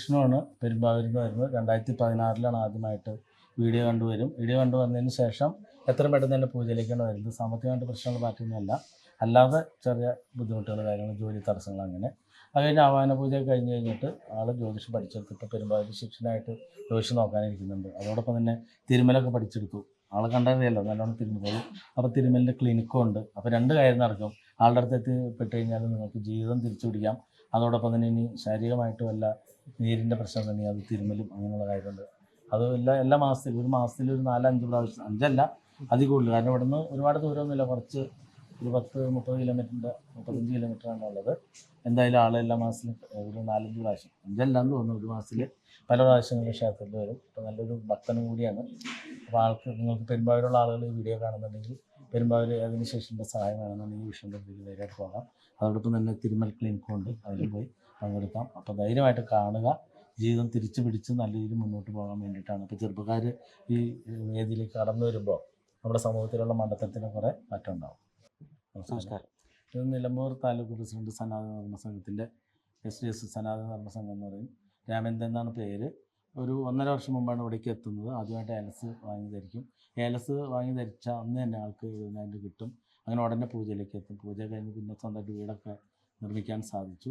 വിഷ്ണുവാണ് പെരുമ്പാവൂരിൽ നിന്ന് വരുന്നത്. രണ്ടായിരത്തി പതിനാറിലാണ് ആദ്യമായിട്ട് വീഡിയോ കണ്ടുവരും വീഡിയോ കണ്ടുവന്നതിന് ശേഷം എത്ര പെട്ടെന്ന് തന്നെ പൂജയിലേക്കാണ് വരുന്നത്? സാമ്പത്തികമായിട്ട് പ്രശ്നങ്ങൾ മാറ്റുന്നതല്ല അല്ലാതെ ചെറിയ ബുദ്ധിമുട്ടുകൾ കാര്യങ്ങൾ ജോലി തടസ്സങ്ങൾ അങ്ങനെ. അത് കഴിഞ്ഞ് ആവാന പൂജ കഴിഞ്ഞ് കഴിഞ്ഞിട്ട് ആൾ ജ്യോതിഷം പഠിച്ചെടുത്ത് ഇപ്പോൾ പെരുമ്പാവൂർ ശിക്ഷനായിട്ട് ജ്യോതിഷം നോക്കാനിരിക്കുന്നുണ്ട്. അതോടൊപ്പം തന്നെ തിരുമലൊക്കെ പഠിച്ചെടുത്തു. ആളെ കണ്ടറിയല്ലോ നല്ലോണം തിരുമൽ അപ്പോൾ തിരുമലിന്റെ ക്ലിനിക്കും ഉണ്ട്. അപ്പോൾ രണ്ട് കാര്യം നടക്കും. ആളുടെ അടുത്ത് എത്തിപ്പെട്ട് കഴിഞ്ഞാൽ നിങ്ങൾക്ക് ജീവിതം തിരിച്ചു പിടിക്കാം അതോടൊപ്പം തന്നെ ഇനി ശാരീരികമായിട്ട് വല്ല നീരിന്റെ പ്രശ്നം തന്നെ അത് തിരുമലും അങ്ങനെയുള്ള കാര്യമുണ്ട് അത് എല്ലാ എല്ലാ മാസത്തിലും ഒരു മാസത്തിൽ ഒരു നാലഞ്ച് പ്രാവശ്യം അഞ്ചല്ല അതിൽ കൂടുതൽ. കാരണം ഇവിടുന്ന് ഒരുപാട് ദൂരമൊന്നുമില്ല. കുറച്ച് ഒരു പത്ത് മുപ്പത് കിലോമീറ്ററിന്റെ മുപ്പത്തഞ്ച് കിലോമീറ്ററാണ് ഉള്ളത്. എന്തായാലും ആളെ എല്ലാ മാസത്തിലും ഒരു നാലഞ്ച് പ്രാവശ്യം. അഞ്ചല്ലാന്ന് തോന്നുന്നു ഒരു മാസത്തിൽ പല പ്രാവശ്യങ്ങളിൽ ക്ഷേത്രത്തിൽ വരും. അപ്പോൾ നല്ലൊരു ഭക്തനും കൂടിയാണ്. അപ്പോൾ ആൾക്ക് നിങ്ങൾക്ക് പെരുമ്പാവൂരുള്ള ആളുകൾ വീഡിയോ കാണുന്നുണ്ടെങ്കിൽ പെരുമ്പാവൂർ അതിന് ശേഷന്റെ സഹായം വേണമെന്നുണ്ടെങ്കിൽ വിഷ്ണു നേരിട്ട് പോകാം. അതോടൊപ്പം തന്നെ തിരുമൽ ക്ലിനിക്കും ഉണ്ട്. അതിൽ പോയി പങ്കെടുക്കാം. അപ്പോൾ ധൈര്യമായിട്ട് കാണുക. ജീവിതം തിരിച്ചു പിടിച്ച് നല്ല രീതിയിൽ മുന്നോട്ട് പോകാൻ വേണ്ടിയിട്ടാണ്. ഇപ്പോൾ ചെറുപ്പക്കാർ ഈ വേദിയിലേക്ക് കടന്നു വരുമ്പോൾ നമ്മുടെ സമൂഹത്തിലുള്ള മണ്ഡലത്തിന് കുറേ മാറ്റം ഉണ്ടാവും. നമസ്കാരം. ഇത് നിലമ്പൂർ താലൂക്ക് പ്രസിഡന്റ് സനാതന ധർമ്മ സംഘത്തിന്റെ എസ് ഡി എസ് സനാതന ധർമ്മ സംഘം എന്ന് പറയും. രാമേന്ദ്രൻ എന്നാണ് പേര്. ഒരു ഒന്നര വർഷം മുമ്പാണ് ഇവിടേക്ക് എത്തുന്നത്. ആദ്യമായിട്ട് ഏലസ് വാങ്ങി ധരിക്കും. ഏലസ് വാങ്ങി ധരിച്ച അന്ന് തന്നെ ആൾക്ക് എഴുപതിനായിരം കിട്ടും. അങ്ങനെ ഉടനെ പൂജയിലേക്ക് എത്തും. പൂജ കഴിഞ്ഞ് പിന്നെ സ്വന്തമായിട്ട് വീടൊക്കെ നിർമ്മിക്കാൻ സാധിച്ചു.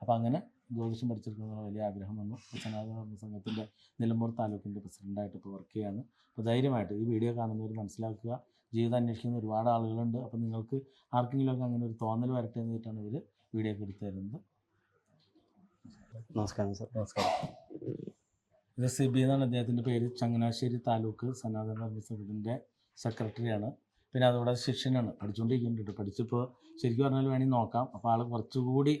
അപ്പോൾ അങ്ങനെ ജ്യോതിഷം പഠിച്ചെടുക്കുന്ന വലിയ ആഗ്രഹം വന്നു. ഇപ്പോൾ സനാതന സംഘത്തിന്റെ നിലമ്പൂർ താലൂക്കിന്റെ പ്രസിഡന്റായിട്ട് ഇപ്പോൾ വർക്ക് ചെയ്യാണ്. അപ്പോൾ ധൈര്യമായിട്ട് ഈ വീഡിയോ കാണുന്നവർ മനസ്സിലാക്കുക. ജീവിതം അന്വേഷിക്കുന്ന ഒരുപാട് ആളുകളുണ്ട്. അപ്പോൾ നിങ്ങൾക്ക് ആർക്കെങ്കിലുമൊക്കെ അങ്ങനെ ഒരു തോന്നൽ വരട്ടെ എന്നിട്ടാണ് ഇവർ വീഡിയോ ഒക്കെ എടുത്തു തരുന്നത്. നമസ്കാരം സർ. നമസ്കാരം. ഇത് സിബി എന്നാണ് അദ്ദേഹത്തിന്റെ പേര് ചങ്ങനാശ്ശേരി താലൂക്ക് സനാതന സംഘത്തിന്റെ സെക്രട്ടറിയാണ് പിന്നെ അതുകൂടെ ശിഷ്യനാണ്. പഠിച്ചുകൊണ്ടിരിക്കുന്നുണ്ട് പഠിച്ചിപ്പോൾ ശരിക്കും പറഞ്ഞാൽ വേണമെങ്കിൽ നോക്കാം. അപ്പോൾ ആൾ കുറച്ചുകൂടി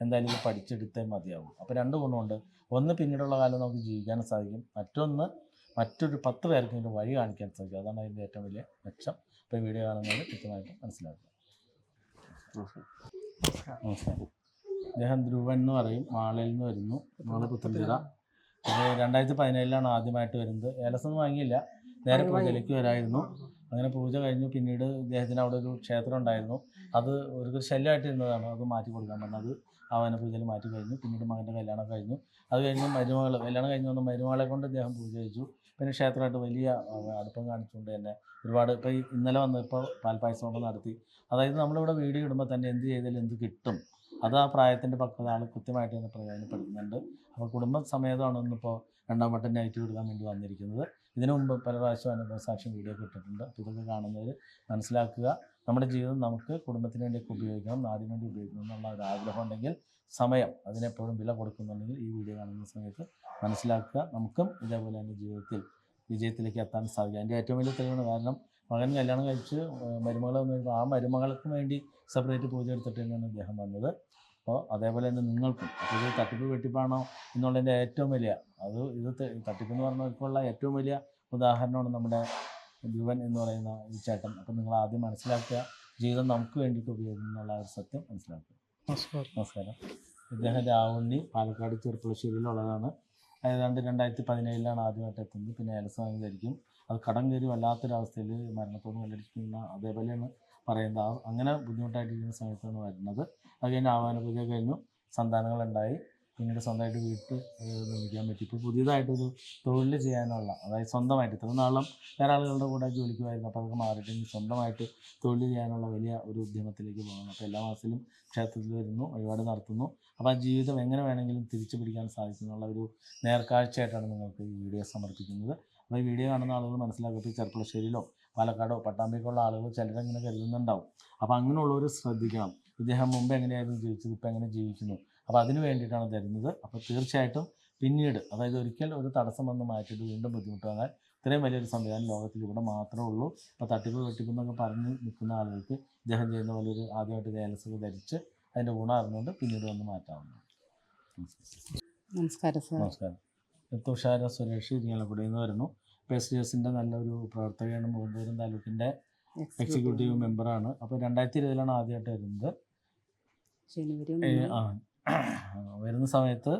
എന്തായാലും ഇത് പഠിച്ചെടുത്തേ മതിയാവും. അപ്പോൾ രണ്ട് ഗുണമുണ്ട്. ഒന്ന് പിന്നീടുള്ള കാലം നമുക്ക് ജീവിക്കാൻ സാധിക്കും. മറ്റൊന്ന് മറ്റൊരു പത്ത് പേർക്ക് ഇതിന്റെ വഴി കാണിക്കാൻ സാധിക്കും. അതാണ് അതിന്റെ ഏറ്റവും വലിയ മെച്ചം ഇപ്പോൾ ഈ വീഡിയോ കാണുന്നത് കൃത്യമായിട്ട് മനസ്സിലാക്കുക. നമസ്കാരം. അദ്ദേഹം ധ്രുവൻ എന്ന് പറയും. മാളയിൽ നിന്ന് വരുന്നു. മാള പുത്തൻചിറ ഇത് രണ്ടായിരത്തി പതിനേഴിലാണ് ആദ്യമായിട്ട് വരുന്നത്. ഏലസൊന്നും വാങ്ങിയില്ല. നേരെ പൂജയിലേക്ക് വരായിരുന്നു. അങ്ങനെ പൂജ കഴിഞ്ഞു. പിന്നീട് ഇദ്ദേഹത്തിന് അവിടെ ഒരു ക്ഷേത്രം ഉണ്ടായിരുന്നു. അത് ഒരു ശല്യമായിട്ടിരുന്നതാണ് അത് മാറ്റി കൊടുക്കാൻ പറഞ്ഞത്. ആവാന പൂജയിൽ മാറ്റി കഴിഞ്ഞു. പിന്നീട് മകന്റെ കല്യാണം കഴിഞ്ഞു. അത് കഴിഞ്ഞ് മരുമകൾ കല്യാണം കഴിഞ്ഞ് വന്ന മരുമകളെ കൊണ്ട് അദ്ദേഹം പൂജ കഴിച്ചു. പിന്നെ ക്ഷേത്രമായിട്ട് വലിയ അടുപ്പം കാണിച്ചുകൊണ്ട് തന്നെ ഒരുപാട് ഇപ്പോൾ ഇന്നലെ വന്നപ്പോൾ കൊണ്ട് നടത്തി. അതായത് നമ്മളിവിടെ വീഡിയോ ഇടുമ്പോൾ തന്നെ എന്ത് ചെയ്താലും എന്ത് കിട്ടും. അത് ആ പ്രായത്തിന്റെ പക്വത ആൾ കൃത്യമായിട്ട് തന്നെ പ്രയോജനപ്പെടുത്തുന്നുണ്ട്. അപ്പോൾ കുടുംബ സമേതമാണ് ഇന്നിപ്പോൾ രണ്ടാം വട്ടം നൈറ്റ് കൊടുക്കാൻ വേണ്ടി വന്നിരിക്കുന്നത്. ഇതിനു മുമ്പ് പല പ്രാവശ്യം അനുഭവ സാക്ഷ്യം വീഡിയോ കിട്ടിയിട്ടുണ്ട് അപ്പോൾ ഇതൊക്കെ കാണുന്നവർ മനസ്സിലാക്കുക. നമ്മുടെ ജീവിതം നമുക്ക് കുടുംബത്തിന് വേണ്ടിയൊക്കെ ഉപയോഗിക്കണം നാടിന് വേണ്ടി ഉപയോഗിക്കണം എന്നുള്ള ഒരു ആഗ്രഹം ഉണ്ടെങ്കിൽ സമയം അതിനെപ്പോഴും വില കൊടുക്കുന്നുണ്ടെങ്കിൽ ഈ വീഡിയോ കാണുന്ന സമയത്ത് മനസ്സിലാക്കുക. നമുക്കും ഇതേപോലെ തന്നെ ജീവിതത്തിൽ വിജയത്തിലേക്ക് എത്താൻ സാധിക്കും. അതിന്റെ ഏറ്റവും വലിയ തെളിവാണ് കാരണം മകൻ കല്യാണം കഴിച്ച് മരുമകൾ വന്നു ആ മരുമകൾക്ക് വേണ്ടി സെപ്പറേറ്റ് പൂജ എടുത്തിട്ട് തന്നെയാണ് അദ്ദേഹം വന്നത്. അപ്പോൾ അതേപോലെ തന്നെ നിങ്ങൾക്കും അപ്പോൾ ഇത് തട്ടിപ്പ് വെട്ടിപ്പാണോ എന്നുള്ളതിന്റെ ഏറ്റവും വലിയ അത് ഇത് തട്ടിപ്പ് തട്ടിപ്പെന്ന് പറഞ്ഞവർക്കുള്ള ഏറ്റവും വലിയ ഉദാഹരണമാണ് നമ്മുടെ ധ്രുവൻ എന്ന് പറയുന്ന ഈ ചേട്ടൻ. അപ്പം നിങ്ങൾ ആദ്യം മനസ്സിലാക്കുക ജീവിതം നമുക്ക് വേണ്ടിയിട്ട് ഉപയോഗിക്കുന്നു എന്നുള്ള ഒരു സത്യം മനസ്സിലാക്കുക. നമസ്കാരം. നമസ്കാരം. ഇദ്ദേഹം രാവുണ്ണി പാലക്കാട് ചെറുപ്പുളശ്ശേരിയിലുള്ളതാണ്. ഏതാണ്ട് രണ്ടായിരത്തി പതിനേഴിലാണ് ആദ്യമായിട്ട് എത്തുന്നത്. പിന്നെ ഏലസ് ധരിക്കും അത് കടം കയറി വല്ലാത്തൊരവസ്ഥയിൽ മരണത്തോട് വെല്ലടിക്കുന്ന അതേപോലെയാണ് പറയുന്നത്. അങ്ങനെ ബുദ്ധിമുട്ടായിട്ടിരിക്കുന്ന സമയത്താണ് വരുന്നത്. അത് കഴിഞ്ഞ് ആഹ്വാന പൂജ കഴിഞ്ഞു. സന്താനങ്ങളുണ്ടായി. പിന്നീട് സ്വന്തമായിട്ട് വീട്ട് ഏഹ് നിർമ്മിക്കാൻ പറ്റി. ഇപ്പോൾ പുതിയതായിട്ടൊരു തൊഴിൽ ചെയ്യാനുള്ള അതായത് സ്വന്തമായിട്ട് ഇത്ര നാളും വേറെ ആളുകളുടെ കൂടെ ജോലിക്ക് പോയിരുന്നു അപ്പോൾ അതൊക്കെ മാറിയിട്ട് സ്വന്തമായിട്ട് തൊഴിൽ ചെയ്യാനുള്ള വലിയ ഒരു ഉദ്യമത്തിലേക്ക് പോകുന്നു അപ്പോൾ എല്ലാ മാസത്തിലും ക്ഷേത്രത്തിൽ വരുന്നു വഴിപാട് നടത്തുന്നു. അപ്പോൾ ആ ജീവിതം എങ്ങനെ വേണമെങ്കിലും തിരിച്ചു പിടിക്കാൻ സാധിക്കുന്നുള്ള ഒരു നേർക്കാഴ്ചയായിട്ടാണ് നിങ്ങൾക്ക് ഈ വീഡിയോ സമർപ്പിക്കുന്നത്. അപ്പോൾ ഈ വീഡിയോ കാണുന്ന ആളുകൾ മനസ്സിലാക്കട്ടെ ചെർപ്പളശ്ശേരിയിലോ പാലക്കാടോ പട്ടാമ്പിക്കുള്ള ആളുകൾ ചിലരങ്ങനെ കരുതുന്നുണ്ടാവും. അപ്പോൾ അങ്ങനെയുള്ളവർ ശ്രദ്ധിക്കണം. ഇദ്ദേഹം മുമ്പ് എങ്ങനെയായിരുന്നു ജീവിച്ചത്? ഇപ്പം എങ്ങനെ ജീവിക്കുന്നു? അപ്പോൾ അതിന് വേണ്ടിയിട്ടാണ് തരുന്നത്. അപ്പോൾ തീർച്ചയായിട്ടും പിന്നീട് അതായത് ഒരിക്കൽ ഒരു തടസ്സം വന്ന് മാറ്റിയിട്ട് വീണ്ടും ബുദ്ധിമുട്ട് വന്നാൽ ഇത്രയും വലിയൊരു സംവിധാനം ലോകത്തിൽ ഇവിടെ മാത്രമേ ഉള്ളൂ. അപ്പോൾ തട്ടിപ്പ് വെട്ടിപ്പ് എന്നൊക്കെ പറഞ്ഞ് നിൽക്കുന്ന ആളുകൾക്ക് ഇദ്ദേഹം ചെയ്യുന്ന പോലെ ഒരു ആദ്യമായിട്ട് ഏലസൊക്കെ ധരിച്ച് അതിന്റെ ഗുണം അറിഞ്ഞുകൊണ്ട് പിന്നീട് വന്ന് മാറ്റാവുന്നതാണ്. നമസ്കാരം സാർ. നമസ്കാരം. തുഷാര സുരേഷ് ഇരിങ്ങാലക്കുടയിൽ നിന്ന് വരുന്നു ഇപ്പോൾ എസ് ഡി എസിന്റെ നല്ലൊരു പ്രവർത്തകയാണ് മുഖന്തൂരം താലൂക്കിന്റെ എക്സിക്യൂട്ടീവ് മെമ്പറാണ്. അപ്പോൾ രണ്ടായിരത്തി ഇരുപതിലാണ് ആദ്യമായിട്ട് വരുന്നത്. ജനുവരി ആ. വരുന്ന സമയത്ത്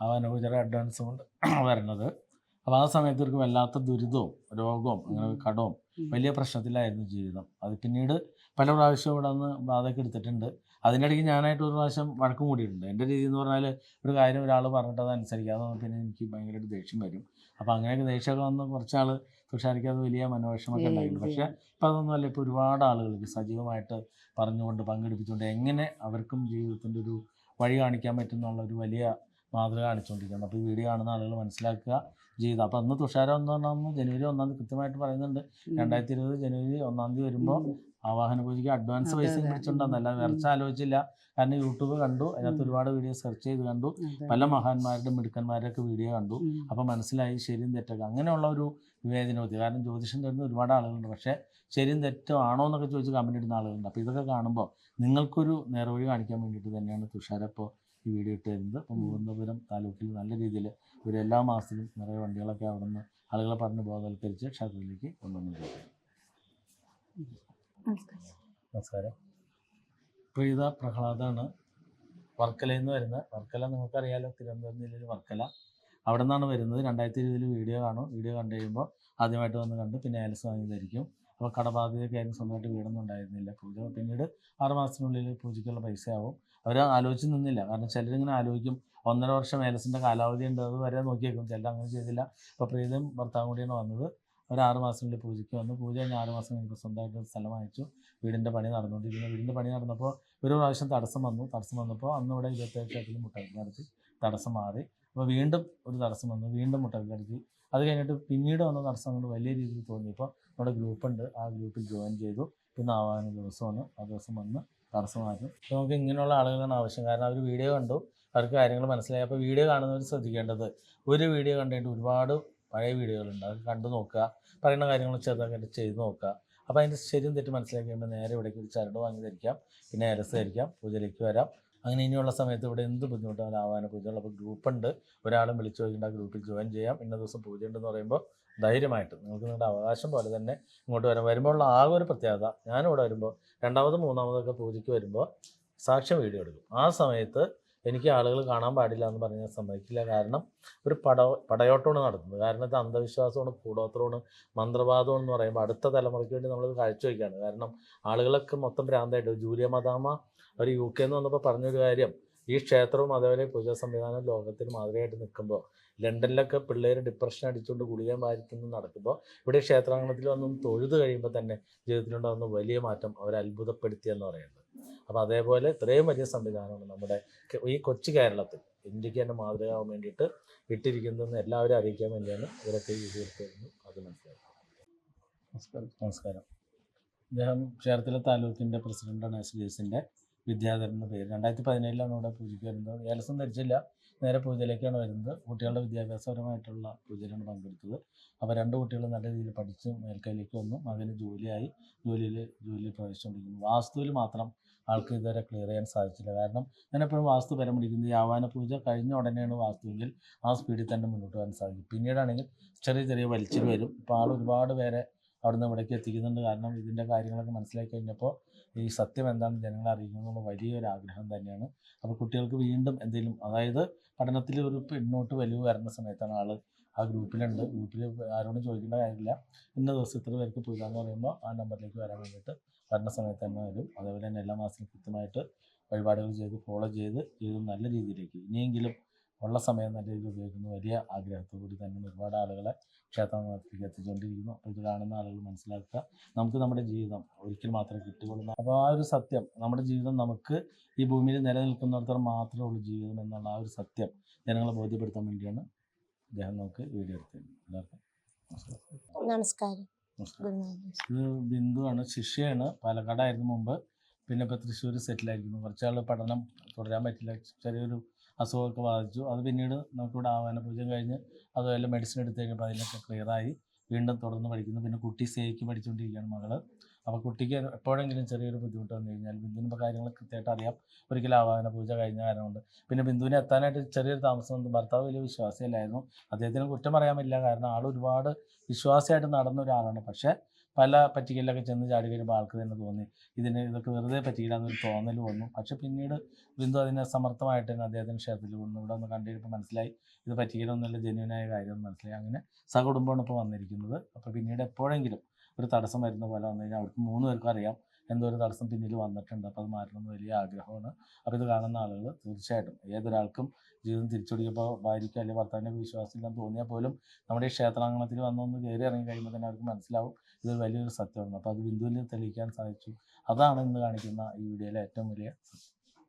അവൻ ഒരു അഡ്വാൻസ് കൊണ്ട് വരുന്നത്. അപ്പോൾ ആ സമയത്ത് ഇവർക്ക് വല്ലാത്ത ദുരിതവും രോഗവും അങ്ങനെ കടവും വലിയ പ്രശ്നത്തിലായിരുന്നു ജീവിതം. അത് പിന്നീട് പല പ്രാവശ്യം ഇവിടെ നിന്ന് ബാധയൊക്കെ എടുത്തിട്ടുണ്ട്. അതിനിടയ്ക്ക് ഞാനായിട്ട് ഒരു പ്രാവശ്യം വഴക്കം കൂടിയിട്ടുണ്ട് എന്റെ രീതി എന്ന് പറഞ്ഞാൽ ഒരു കാര്യം ഒരാൾ പറഞ്ഞിട്ട് അത് അനുസരിക്കാതെ പിന്നെ എനിക്ക് ഭയങ്കരമായിട്ട് ദേഷ്യം വരും. അപ്പോൾ അങ്ങനെയൊക്കെ ദേഷ്യമൊക്കെ വന്ന് കുറച്ചാൾ തുഷാരിക്ക് അത് വലിയ മനോവിഷമൊക്കെ ഉണ്ടായിരുന്നു. ഉണ്ടായിട്ടുണ്ട് പക്ഷേ. ഇപ്പം അതൊന്നുമല്ല ഇപ്പോൾ ഒരുപാട് ആളുകൾക്ക് സജീവമായിട്ട് പറഞ്ഞുകൊണ്ട് പങ്കെടുപ്പിച്ചുകൊണ്ട് എങ്ങനെ അവർക്കും ജീവിതത്തിന്റെ ഒരു വഴി കാണിക്കാൻ പറ്റുന്നുള്ള ഒരു വലിയ മാതൃക കാണിച്ചുകൊണ്ടിരിക്കുന്നത് അപ്പോൾ ഈ വീഡിയോ കാണുന്ന ആളുകൾ മനസ്സിലാക്കുക. ജീവിതം. അപ്പോൾ അന്ന് തുഷാരം പറഞ്ഞാൽ ജനുവരി ഒന്നാം തീയതി കൃത്യമായിട്ട് പറയുന്നുണ്ട്. രണ്ടായിരത്തി ഇരുപത് ജനുവരി ഒന്നാം തീയതി വരുമ്പോൾ. ആവാഹന പൂജയ്ക്ക് അഡ്വാൻസ് പൈസ. പിടിച്ചിട്ടുണ്ടെന്നല്ല വിറച്ച ആലോചിച്ചില്ല. കാരണം യൂട്യൂബ് കണ്ടു. അതിനകത്ത് ഒരുപാട് വീഡിയോ സെർച്ച് ചെയ്ത് കണ്ടു. പല മഹാന്മാരുടെ മിടുക്കന്മാരുടെയൊക്കെ വീഡിയോ കണ്ടു. അപ്പം അപ്പോൾ മനസ്സിലായി ശരിയും തെറ്റൊക്കെ. അങ്ങനെയുള്ള ഒരു വിവേചനബുദ്ധി. കാരണം ജ്യോതിഷം തരുന്ന ഒരുപാട് ആളുകളുണ്ട്. പക്ഷേ ശരിയും തെറ്റോ ആണോ എന്നൊക്കെ ചോദിച്ച് കമന്റ് ഇടുന്ന ആളുകളുണ്ട്. അപ്പോൾ ഇതൊക്കെ കാണുമ്പോൾ നിങ്ങൾക്കൊരു നേർവഴി കാണിക്കാൻ വേണ്ടിയിട്ട് തന്നെയാണ് തുഷാര ഇപ്പോൾ ഈ വീഡിയോ ഇട്ടിരുന്നത്. അപ്പം അപ്പോൾ താലൂക്കിൽ നല്ല രീതിയിൽ ഒരു എല്ലാ മാസത്തിലും നിറയെ വണ്ടികളൊക്കെ അവിടെ നിന്ന് ആളുകളെ പറഞ്ഞ് ബോധവൽക്കരിച്ച് ക്ഷേത്രത്തിലേക്ക് കൊണ്ടുവന്നു നമസ്കാരം. പ്രീത പ്രഹ്ലാദാണ് വർക്കലയിൽ നിന്ന് വരുന്നത്. വർക്കല നിങ്ങൾക്കറിയാലോ തിരുവനന്തപുരം ജില്ലയിൽ വർക്കല. അവിടെ നിന്നാണ് വരുന്നത്. രണ്ടായിരത്തി ഇരുപതിൽ വീഡിയോ കാണും. വീഡിയോ കണ്ടു കഴിയുമ്പോൾ ആദ്യമായിട്ട് വന്ന് കണ്ട് പിന്നെ ഏലസ് വാങ്ങിയതായിരിക്കും. അപ്പോൾ കടബാധ്യതയൊക്കെ ആയിരുന്നു സ്വന്തമായിട്ട് വീടൊന്നും ഉണ്ടായിരുന്നില്ല പൂജ പിന്നീട് ആറ് മാസത്തിനുള്ളിൽ പൂജയ്ക്കുള്ള പൈസ ആവും അവർ ആലോചിച്ച് നിന്നില്ല. കാരണം ചിലരിങ്ങനെ ആലോചിക്കും. ഒന്നര വർഷം ഏലസിന്റെ കാലാവധി ഉണ്ട്. അത് വരെ നോക്കിയേക്കും. ചിലർ അങ്ങനെ ചെയ്തില്ല. അപ്പോൾ പ്രീതം ഭർത്താവും കൂടിയാണ് വന്നത്. ഒരു ആറ് മാസത്തിനുള്ളിൽ പൂജയ്ക്ക് വന്നു. പൂജ കഴിഞ്ഞ് ആറ് മാസം കഴിഞ്ഞപ്പോൾ സ്വന്തമായിട്ട് സ്ഥലം വാങ്ങിച്ചു. വീടിന്റെ പണി നടന്നുകൊണ്ടിരിക്കുന്നു. വീടിന്റെ പണി നടന്നപ്പോൾ ഒരു പ്രാവശ്യം തടസ്സം വന്നു. തടസ്സം വന്നപ്പോൾ അന്ന് ഇവിടെ ഇരുപത്തേഴ് ക്ഷേത്രത്തിൽ മുട്ടക്കി നടത്തി. തടസ്സം മാറി. അപ്പോൾ വീണ്ടും ഒരു തടസ്സം വന്നു. വീണ്ടും മുട്ടക്കി നടത്തി. അത് കഴിഞ്ഞിട്ട് പിന്നീട് വന്ന തടസ്സം കൊണ്ട് വലിയ രീതിയിൽ തോന്നിയപ്പോൾ നമ്മുടെ ഗ്രൂപ്പുണ്ട് ആ ഗ്രൂപ്പിൽ ജോയിൻ ചെയ്തു. പിന്നെ ആവാന ദിവസമാണ് ആ ദിവസം വന്ന് തടസ്സം മാറ്റും നമുക്ക് ഇങ്ങനെയുള്ള ആളുകളാണ് ആവശ്യം. കാരണം അവർ വീഡിയോ കണ്ടു. അവർക്ക് കാര്യങ്ങൾ മനസ്സിലായി. അപ്പോൾ വീഡിയോ കാണുന്നവർ ശ്രദ്ധിക്കേണ്ടത് ഒരു വീഡിയോ കണ്ടിട്ട് ഒരുപാട് പഴയ വീഡിയോകളുണ്ട് അത് കണ്ടു നോക്കുക. പറയുന്ന കാര്യങ്ങൾ ചെറുതായിട്ട് ചെയ്ത് നോക്കുക. അപ്പോൾ അതിന്റെ ശരിയും തെറ്റ് മനസ്സിലാക്കി കഴിയുമ്പോൾ നേരെ ഇവിടേക്ക് ഒരു ചരട് വാങ്ങി ധരിക്കാം. പിന്നെ അരസ് ധരിക്കാം. പൂജയിലേക്ക് വരാം. അങ്ങനെ ഇനിയുള്ള സമയത്ത് ഇവിടെ എന്ത് ബുദ്ധിമുട്ടാണ് ആവാന പൂജകൾ അപ്പോൾ ഗ്രൂപ്പുണ്ട് ഒരാളും വിളിച്ചു നോക്കിയിട്ട് ആ ഗ്രൂപ്പിൽ ജോയിൻ ചെയ്യാം. ഇന്ന ദിവസം പൂജയുണ്ടെന്ന് പറയുമ്പോൾ ധൈര്യമായിട്ട് നിങ്ങൾക്ക് നിങ്ങളുടെ അവകാശം പോലെ തന്നെ ഇങ്ങോട്ട് വരാം. വരുമ്പോൾ ഉള്ള ആകെ ഒരു പ്രത്യേകത ഞാനിവിടെ വരുമ്പോൾ രണ്ടാമതും മൂന്നാമതൊക്കെ പൂജയ്ക്ക് വരുമ്പോൾ സാക്ഷ്യം വീഡിയോ എടുക്കും. ആ സമയത്ത് എനിക്ക് ആളുകൾ കാണാൻ പാടില്ല എന്ന് പറഞ്ഞാൽ സമ്മതിക്കില്ല. കാരണം ഒരു പട പടയോട്ടമാണ് നടത്തുന്നത്. കാരണം ഇത് അന്ധവിശ്വാസമാണ് കൂടോത്രമാണ് മന്ത്രവാദമാണ് എന്ന് പറയുമ്പോൾ അടുത്ത തലമുറയ്ക്ക് വേണ്ടി നമ്മൾ കാഴ്ചവെക്കുകയാണ് കാരണം ആളുകളൊക്കെ മൊത്തം ഭ്രാന്തായിട്ട്. ജൂലിയ മദാമ ഒരു യു കെ എന്ന് വന്നപ്പോൾ പറഞ്ഞൊരു കാര്യം ഈ ക്ഷേത്രവും അതേപോലെ പൂജാ സംവിധാനം ലോകത്തിന് മാതൃകയായിട്ട് നിൽക്കുമ്പോൾ ലണ്ടനിലൊക്കെ പിള്ളേർ ഡിപ്രഷൻ അടിച്ചുകൊണ്ട് ഗുളിക മാറ്റുന്നു നടക്കുമ്പോൾ ഇവിടെ ക്ഷേത്രാങ്കണത്തിൽ വന്നും തൊഴുത് കഴിയുമ്പോൾ തന്നെ ജീവിതത്തിലുണ്ടാകുന്ന വലിയ മാറ്റം അവരെ അത്ഭുതപ്പെടുത്തിയെന്ന് പറയുന്നത്. അപ്പോൾ അതേപോലെ ഇത്രയും വലിയ സംവിധാനമാണ് നമ്മുടെ ഈ കൊച്ചു കേരളത്തിൽ ഇന്ത്യയ്ക്ക് തന്നെ മാതൃകയാവാൻ വേണ്ടിയിട്ട് ഇട്ടിരിക്കുന്നതെന്ന് എല്ലാവരും അറിയിക്കാൻ വേണ്ടിയാണ് ഇവരൊക്കെ ഈ എടുത്തിരുന്നു അത് നമസ്കാരം. നമസ്കാരം. അദ്ദേഹം ചേർത്തല താലൂക്കിന്റെ പ്രസിഡന്റാണ് എസ് ഡി പേര്. രണ്ടായിരത്തി പതിനേഴിലാണ് ഇവിടെ പൂജയ്ക്ക് ഏലസം ധരിച്ചില്ല. നേരെ പൂജയിലേക്കാണ് വരുന്നത്. കുട്ടികളുടെ വിദ്യാഭ്യാസപരമായിട്ടുള്ള പൂജയിലാണ് പങ്കെടുത്തത്. അപ്പോൾ രണ്ട് കുട്ടികൾ നല്ല രീതിയിൽ പഠിച്ച് മേൽക്കൈയിലേക്ക് വന്നു. മകന് ജോലിയായി. ജോലിയിൽ ജോലിയിൽ പ്രവേശിച്ചുകൊണ്ടിരിക്കുന്നു. വാസ്തുവിൽ മാത്രം ആൾക്ക് ഇതുവരെ ക്ലിയർ ചെയ്യാൻ സാധിച്ചില്ല. കാരണം ഞാൻ എപ്പോഴും വാസ്തു പരം പിടിക്കുന്നത് ഈ ആവാന പൂജ കഴിഞ്ഞ ഉടനെയാണ് വാസ്തുവിൽ ആ സ്പീഡിൽ തന്നെ മുന്നോട്ട് പോകാൻ സാധിക്കും. പിന്നീടാണെങ്കിൽ ചെറിയ ചെറിയ വലിച്ചിൽ വരും. ഇപ്പോൾ ആൾ ഒരുപാട് പേരെ അവിടുന്ന് ഇവിടേക്ക് എത്തിക്കുന്നുണ്ട്. കാരണം ഇതിന്റെ കാര്യങ്ങളൊക്കെ മനസ്സിലാക്കി കഴിഞ്ഞപ്പോൾ ഈ സത്യം എന്താണെന്ന് ജനങ്ങളെ അറിയിക്കണമെന്നുള്ള വലിയൊരു ആഗ്രഹം തന്നെയാണ്. അപ്പോൾ കുട്ടികൾക്ക് വീണ്ടും എന്തെങ്കിലും അതായത് പഠനത്തിൽ ഒരു പിന്നോട്ട് വലിവ് വരുന്ന സമയത്താണ് ആൾ ആ ഗ്രൂപ്പിലുണ്ട്. ഗ്രൂപ്പിൽ ആരോടും ചോദിക്കേണ്ട കാര്യമില്ല. ഇന്ന ദിവസം ഇത്ര പേർക്ക് പൂജ എന്ന് പറയുമ്പോൾ ആ നമ്പറിലേക്ക് വരാൻ വേണ്ടിയിട്ട് വരുന്ന സമയത്ത് തന്നെ വരും. അതേപോലെ തന്നെ എല്ലാ മാസവും കൃത്യമായിട്ട് വഴിപാടുകൾ ചെയ്ത് ഫോളോ ചെയ്ത് ജീവിതം നല്ല രീതിയിലേക്ക് ഇനിയെങ്കിലും ഉള്ള സമയം നല്ല രീതിയിൽ ഉപയോഗിക്കുന്ന വലിയ ആഗ്രഹത്തോടുകൂടി തന്നെ ഒരുപാട് ആളുകളെ ക്ഷേത്രത്തിലേക്ക് എത്തിച്ചുകൊണ്ടിരിക്കുന്നു അപ്പോൾ ഇത് കാണുന്ന ആളുകൾ മനസ്സിലാക്കുക. നമുക്ക് നമ്മുടെ ജീവിതം ഒരിക്കൽ മാത്രമേ കിട്ടുകയുള്ളൂ. അപ്പോൾ ആ ഒരു സത്യം നമ്മുടെ ജീവിതം നമുക്ക് ഈ ഭൂമിയിൽ നിലനിൽക്കുന്നിടത്തോളം മാത്രമേ ഉള്ളൂ ജീവിതം എന്നുള്ള ആ ഒരു സത്യം ജനങ്ങളെ ബോധ്യപ്പെടുത്താൻ വേണ്ടിയാണ് അദ്ദേഹം നമുക്ക് വീഡിയോ എടുത്തിരുന്നത് എല്ലാവർക്കും നമസ്കാരം. ഇത് ബിന്ദുവാണ് ശിഷ്യയാണ്. പാലക്കാടായിരുന്നു മുമ്പ്. പിന്നെ ഇപ്പോൾ തൃശ്ശൂർ സെറ്റിലായിരിക്കുന്നു. കുറച്ചാൾ പഠനം തുടരാൻ പറ്റില്ല. ചെറിയൊരു അസുഖമൊക്കെ ബാധിച്ചു. അത് പിന്നീട് നമുക്കിവിടെ ആവാന പൂജ കഴിഞ്ഞ് അതുപോലെ മെഡിസിൻ എടുത്ത് കഴിഞ്ഞപ്പോൾ ക്ലിയറായി വീണ്ടും തുടർന്ന് പഠിക്കുന്നു. പിന്നെ കുട്ടി സേക്ക് പഠിച്ചുകൊണ്ടിരിക്കുകയാണ് മകൾ. അപ്പോൾ കുട്ടിക്ക് എപ്പോഴെങ്കിലും ചെറിയൊരു ബുദ്ധിമുട്ട് വന്നു കഴിഞ്ഞാൽ ഇപ്പോൾ കാര്യങ്ങൾ കൃത്യമായിട്ട് അറിയാം. ഒരിക്കലും ആവാന പൂജ കഴിഞ്ഞ കാരണമുണ്ട്. പിന്നെ ബിന്ദുവിനെ എത്താനായിട്ട് ചെറിയൊരു താമസം വന്നു. ഭർത്താവ് വലിയ വിശ്വാസിയല്ലായിരുന്നു. അദ്ദേഹത്തിന് കുറ്റം പറയാൻ പറ്റില്ല. കാരണം ആൾ ഒരുപാട് വിശ്വാസിയായിട്ട് നടന്ന ഒരാളാണ്. പക്ഷേ പല പറ്റിക്കലിലൊക്കെ ചെന്ന് ചാടി കഴിയുമ്പോൾ ആൾക്ക് തന്നെ തോന്നി. ഇതിന് ഇതൊക്കെ വെറുതെ പറ്റിയില്ലാന്നൊരു തോന്നൽ വന്നു. പക്ഷെ പിന്നീട് ബിന്ദു അതിനെ സമർത്ഥമായിട്ട് തന്നെ അദ്ദേഹത്തിന് ക്ഷേത്രത്തിൽ വന്നു. ഇവിടെ ഒന്ന് കണ്ടിരുമ്പോൾ മനസ്സിലായി ഇത് പറ്റിക്കലൊന്നുമില്ല ജെന്യൂനായ കാര്യം മനസ്സിലായി. അങ്ങനെ സഹകുടുംബമാണ് ഇപ്പോൾ വന്നിരിക്കുന്നത്. അപ്പോൾ പിന്നീട് എപ്പോഴെങ്കിലും ഒരു തടസ്സം വരുന്ന പോലെ വന്നു കഴിഞ്ഞാൽ അവർക്ക് മൂന്ന് പേർക്കും അറിയാം എന്തോ ഒരു തടസ്സം പിന്നിൽ വന്നിട്ടുണ്ട്. അപ്പോൾ അത് മാറ്റണം എന്ന് വലിയ ആഗ്രഹമാണ്. അപ്പോൾ ഇത് കാണുന്ന ആളുകൾ തീർച്ചയായിട്ടും ഏതൊരാൾക്കും ജീവിതം തിരിച്ചുപിടിക്കുമ്പോൾ ഭാര്യയ്ക്ക് അല്ലെങ്കിൽ ഭർത്താവിന്റെ വിശ്വാസമില്ലെന്ന് തോന്നിയാൽ പോലും നമ്മുടെ ഈ ക്ഷേത്രാങ്കണത്തിൽ വന്നൊന്ന് കയറി ഇറങ്ങി കഴിയുമ്പോൾ തന്നെ അവർക്ക് മനസ്സിലാവും. ഇത് വലിയൊരു സത്യമാണ്. അപ്പോൾ അത് ബിന്ദുവിൽ തെളിയിക്കാൻ സാധിച്ചു. അതാണ് ഇന്ന് കാണിക്കുന്ന ഈ വീഡിയോയിലെ ഏറ്റവും വലിയ സത്യം.